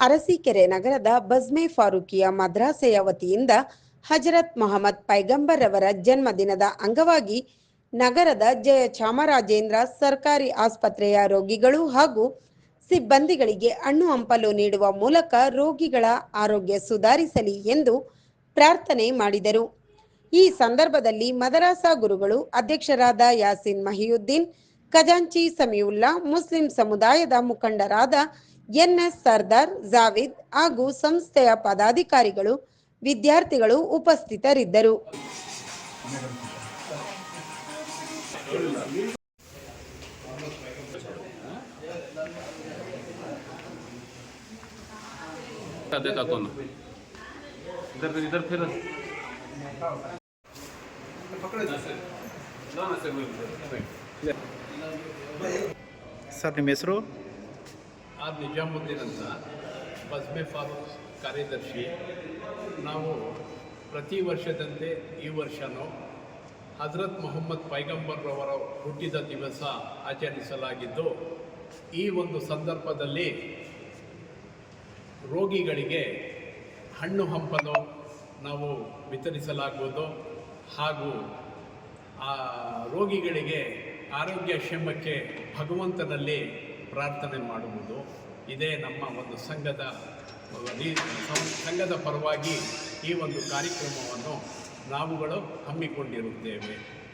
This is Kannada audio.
ಅರಸೀಕೆರೆ ನಗರದ ಬಜ್ಮೆ ಫಾರೂಕಿಯ ಮದ್ರಾಸೆಯ ವತಿಯಿಂದ ಹಜರತ್ ಮೊಹಮ್ಮದ್ ಪೈಗಂಬರ್ ಅವರ ಜನ್ಮದಿನದ ಅಂಗವಾಗಿ ನಗರದ ಜಯ ಚಾಮರಾಜೇಂದ್ರ ಸರ್ಕಾರಿ ಆಸ್ಪತ್ರೆಯ ರೋಗಿಗಳು ಹಾಗೂ ಸಿಬ್ಬಂದಿಗಳಿಗೆ ಹಣ್ಣು ಹಂಪಲು ನೀಡುವ ಮೂಲಕ ರೋಗಿಗಳ ಆರೋಗ್ಯ ಸುಧಾರಿಸಲಿ ಎಂದು ಪ್ರಾರ್ಥನೆ ಮಾಡಿದರು. ಈ ಸಂದರ್ಭದಲ್ಲಿ ಮದರಾಸ ಗುರುಗಳು ಅಧ್ಯಕ್ಷರಾದ ಯಾಸಿನ್ ಮಹಿಯುದ್ದೀನ್, ಖಜಾಂಚಿ ಸಮೀವುಲ್ಲಾ, ಮುಸ್ಲಿಂ ಸಮುದಾಯದ ಮುಖಂಡರಾದ ಎನ್ಎಸ್ ಸರ್ದಾರ್ ಜಾವಿದ್ ಹಾಗೂ ಸಂಸ್ಥೆಯ ಪದಾಧಿಕಾರಿಗಳು ವಿದ್ಯಾರ್ಥಿಗಳು ಉಪಸ್ಥಿತರಿದ್ದರು. ಸರ್ ನಿಮ್ಮ ಹೆಸರು? ಆರ್ ನಿಜಾಮುದ್ದೀನ್ ಅಂತ ಬಸ್ಮೆ ಫಾರೂಕ್ ಕಾರ್ಯದರ್ಶಿ, ನಾವು ಪ್ರತಿ ವರ್ಷದಂತೆ ಈ ವರ್ಷವೂ ಹಜರತ್ ಮೊಹಮ್ಮದ್ ಪೈಗಂಬರ್ರವರ ಹುಟ್ಟಿದ ದಿವಸ ಆಚರಿಸಲಾಗಿದ್ದು, ಈ ಒಂದು ಸಂದರ್ಭದಲ್ಲಿ ರೋಗಿಗಳಿಗೆ ಹಣ್ಣು ಹಂಪಲು ನಾವು ವಿತರಿಸಲಾಗುವುದು ಹಾಗೂ ಆ ರೋಗಿಗಳಿಗೆ ಆರೋಗ್ಯ ಕ್ಷೇಮಕ್ಕೆ ಭಗವಂತನಲ್ಲಿ ಪ್ರಾರ್ಥನೆ ಮಾಡುವುದು ಇದೇ ನಮ್ಮ ಒಂದು ಸಂಘದ ಸಂಘದ ಪರವಾಗಿ ಈ ಒಂದು ಕಾರ್ಯಕ್ರಮವನ್ನು ನಾವುಗಳು ಹಮ್ಮಿಕೊಂಡಿರುತ್ತೇವೆ.